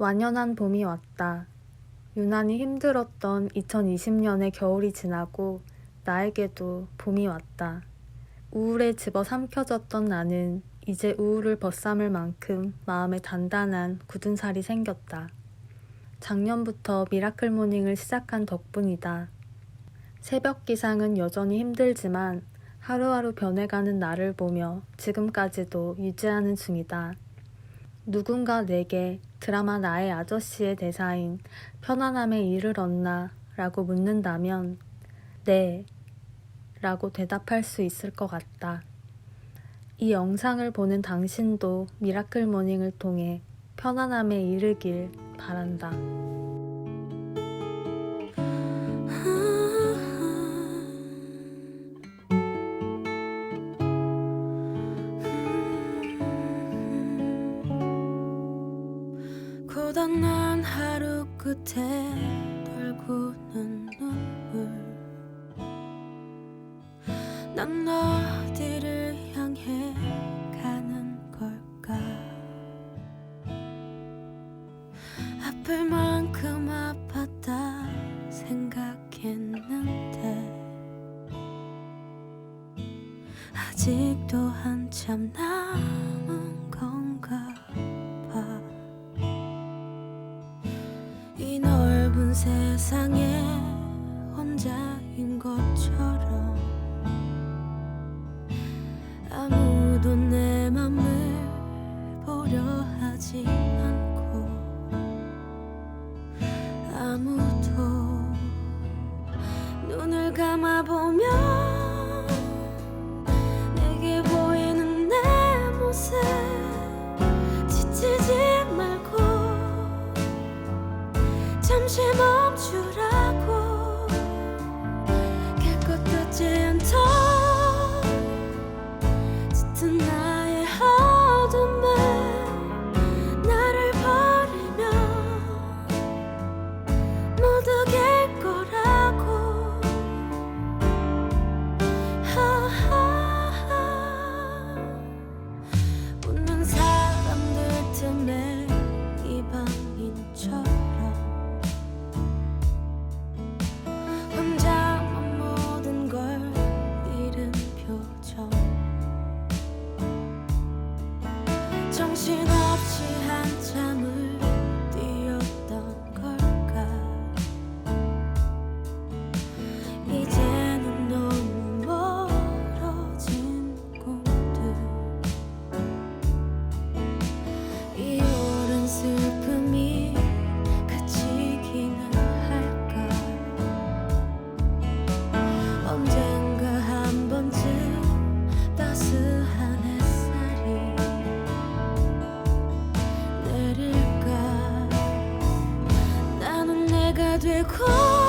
완연한 봄이 왔다. 유난히 힘들었던 2020년의 겨울이 지나고 나에게도 봄이 왔다. 우울에 집어 삼켜졌던 나는 이제 우울을 벗삼을 만큼 마음에 단단한 굳은 살이 생겼다. 작년부터 미라클 모닝을 시작한 덕분이다. 새벽 기상은 여전히 힘들지만 하루하루 변해가는 나를 보며 지금까지도 유지하는 중이다. 누군가 내게 드라마 나의 아저씨의 대사인 편안함에 이를 얻나 라고 묻는다면 네 라고 대답할 수 있을 것 같다. 이 영상을 보는 당신도 미라클 모닝을 통해 편안함에 이르길 바란다. 고단한 하루 끝에 떨구는 눈물. 난 어디를 향해 가는 걸까? 아플 만큼 아팠다 생각했는데. 아직도 한참 남 인 것처럼 아무도 내 맘을 보려 하지 않고 아무도 눈을 감아보면 내게 보이는 내 모습 지치지 말고 잠시 멈추라 정신 내가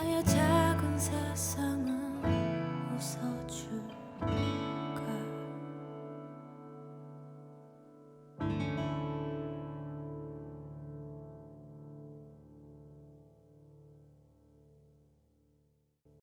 나의 작은 세상은 웃어줄